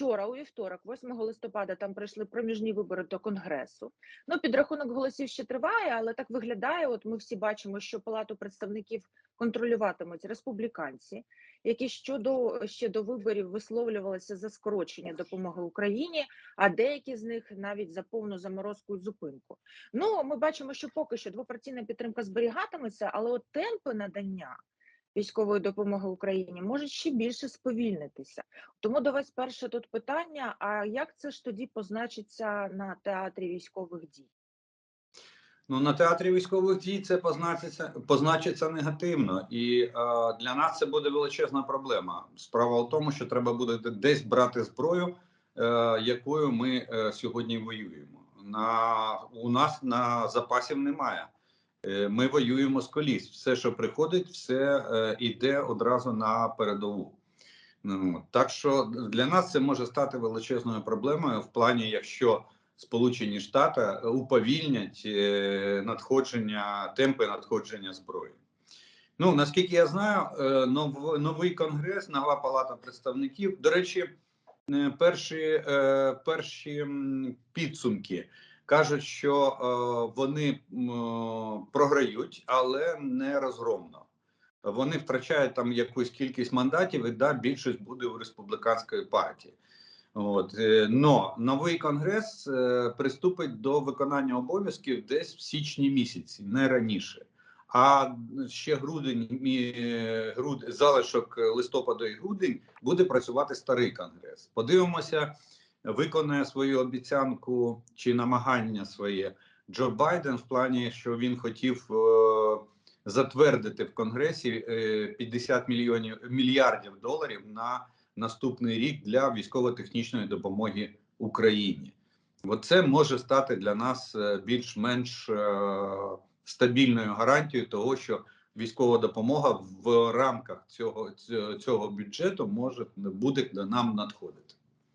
вчора, у вівторок, 8 листопада, там пройшли проміжні вибори до конгресу. Ну, підрахунок голосів ще триває, але так виглядає. От ми всі бачимо, що палату представників контролюватимуть республіканці, які щодо ще до виборів висловлювалися за скорочення допомоги Україні, а деякі з них навіть за повну заморозку і зупинку. Ну, ми бачимо, що поки що двопартійна підтримка зберігатиметься, але от темпи надання військової допомоги Україні можуть ще більше сповільнитися. Тому до вас перше тут питання: а як це ж тоді позначиться на театрі військових дій? Ну, на театрі військових дій це позначиться, позначиться негативно, і е, для нас це буде величезна проблема. Справа в тому, що треба буде десь брати зброю, е, якою ми е, сьогодні воюємо. На у нас на запасів немає. Е, ми воюємо з коліс. Все, що приходить, все е, йде одразу на передову. Ну, так що для нас це може стати величезною проблемою в плані, якщо Сполучені Штати уповільнять е, надходження темпи надходження зброї. Ну наскільки я знаю, е, нов, новий конгрес, нова палата представників. До речі, е, перші е, перші підсумки кажуть, що е, вони е, програють, але не розгромно. Вони втрачають там якусь кількість мандатів, і да, більшість буде у республіканської партії. От е, но новий конгрес приступить до виконання обов'язків десь в січні місяці, не раніше. А ще грудень, е, груд, залишок листопада і грудень буде працювати старий конгрес. Подивимося, виконає свою обіцянку чи намагання своє Джо Байден в плані, що він хотів е, затвердити в конгресі е, 50 мільйонів мільярдів доларів на наступний рік для військово-технічної допомоги Україні. Оце може стати для нас е, більш-менш е, стабільною гарантією того, що військова допомога в рамках цього, цього, бюджету може буде нам надходити.